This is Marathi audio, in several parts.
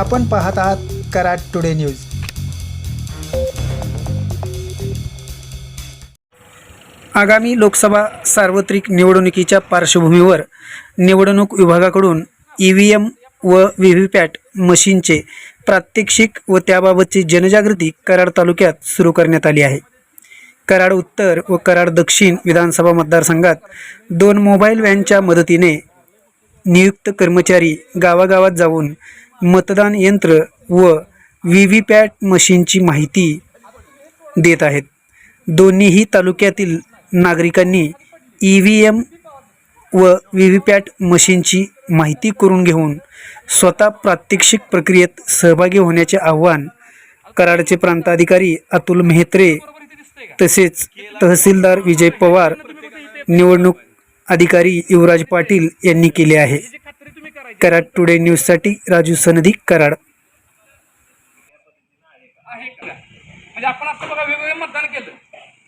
आपण पाहत आहात कराड टुडे न्यूज. आगामी लोकसभा सार्वत्रिक निवडणुकीच्या पार्श्वभूमीवर निवडणूक विभागाकडून ई व्ही एम व व्ही व्ही पॅट मशीनचे प्रात्यक्षिक व त्याबाबतची जनजागृती कराड तालुक्यात सुरू करण्यात आली आहे. कराड उत्तर व कराड दक्षिण विधानसभा मतदारसंघात दोन मोबाईल व्हॅनच्या मदतीने नियुक्त कर्मचारी गावागावात जाऊन मतदान यंत्र व व्ही व्ही पॅट मशीनची माहिती देत आहेत. दोन्हीही तालुक्यातील नागरिकांनी ई व्ही एम व व्ही व्ही पॅट मशीनची माहिती करून घेऊन स्वतः प्रात्यक्षिक प्रक्रियेत सहभागी होण्याचे आव्हान कराडचे प्रांताधिकारी अतुल मेहत्रे तसेच तहसीलदार विजय पवार निवडणूक अधिकारी युवराज पाटील यांनी केले आहे. कराड टुडे न्यूजसाठी राजू सनदी कराड. आहे का म्हणजे आपण आता बघा वेगवेगळे मतदान केलं.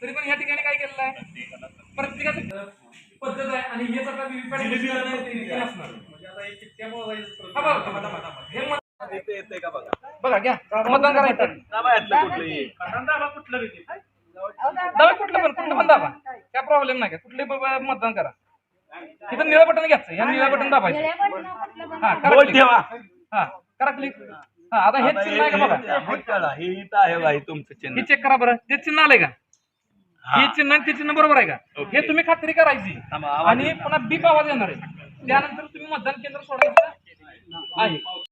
तरी पण या ठिकाणी काय केलेलं आहे? प्रत्येकाचं पद्धत आहे आणि हेच आता व्हीव्हीपॅट असणार. हा, बघा. हे घ्या. मतदान करायचं दाबा कुठलं पण कुठलं पण दाबा. काय प्रॉब्लेम नाही का कुठले मतदान करा. तिथं निळं बटन घ्यायचं. ह्या निळं बटन दाबायचं. हा करा click. हा करा क्लिक हा आता हे चिन्ह आहे का बघा? हे इथं आहे बाई तुमचं चिन्ह. हे चेक करा बरं. ते चिन्ह आलंय का? हे. चिन्ह आणि ते चिन्ह बरोबर आहे का? हे तुम्ही खात्री करायची. थांबा, आवाज आणि पुन्हा बीप आवाज येणार आहे. त्यानंतर तुम्ही मतदान केंद्र सोडायचं आहे.